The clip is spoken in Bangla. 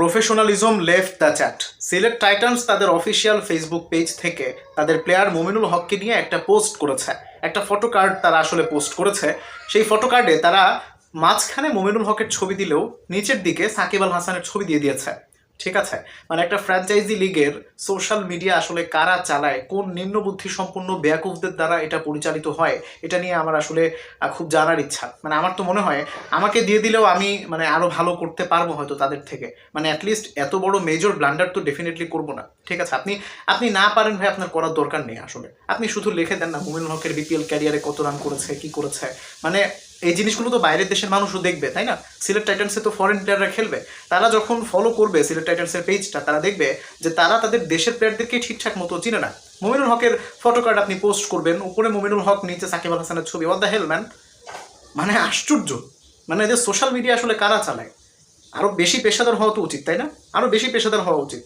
Professionalism left the chat. Sylhet Titans তাদের অফিসিয়াল ফেসবুক পেজ থেকে তাদের প্লেয়ার মোমিনুল হককে নিয়ে একটা পোস্ট করেছে। একটা ফটো কার্ড তারা আসলে পোস্ট করেছে। সেই ফটো কার্ডে তারা মাঝখানে মোমিনুল হকের ছবি দিলেও নিচের দিকে সাকিব আল হাসানের ছবি দিয়ে দিয়েছে। ঠিক আছে? মানে একটা ফ্র্যাঞ্চাইজি লিগের সোশ্যাল মিডিয়া আসলে কারা চালায়, কোন নিম্ন বুদ্ধি সম্পন্ন বেয়াকুফদের দ্বারা এটা পরিচালিত হয়, এটা নিয়ে আমার আসলে খুব জানার ইচ্ছা। মানে আমার তো মনে হয়, আমাকে দিয়ে দিলেও আমি মানে আরও ভালো করতে পারব হয়তো তাদের থেকে। মানে অ্যাটলিস্ট এত বড় মেজর ব্লান্ডার তো ডেফিনেটলি করব না। ঠিক আছে? আপনি আপনি না পারেন ভাই, আপনার করার দরকার নেই আসলে। আপনি শুধু লিখে দেন না মুমিনুল হকের বিপিএল ক্যারিয়ারে কত রান করেছে, কি করেছে। মানে এই জিনিসগুলো তো বাইরের দেশের মানুষও দেখবে, তাই না? সিলেট টাইটান্সে তো ফরেন প্লেয়াররা খেলবে। তারা যখন ফলো করবে সিলেট টাইটান্সের পেজটা তারা দেখবে যে তারা তাদের দেশের প্লেয়ারদেরকে ঠিকঠাক মতো চিনে না। মুমিনুল হকের ফটো কার্ড আপনি পোস্ট করবেন, উপরে মুমিনুল হক, নিচে সাকিব আল হাসানের ছবি। ওয়াট দ্য হেল ম্যান মানে আশ্চর্য। মানে যে সোশ্যাল মিডিয়া আসলে কারা চালায়? আরও বেশি পেশাদার হওয়া তো উচিত, তাই না? আরও বেশি পেশাদার হওয়া উচিত।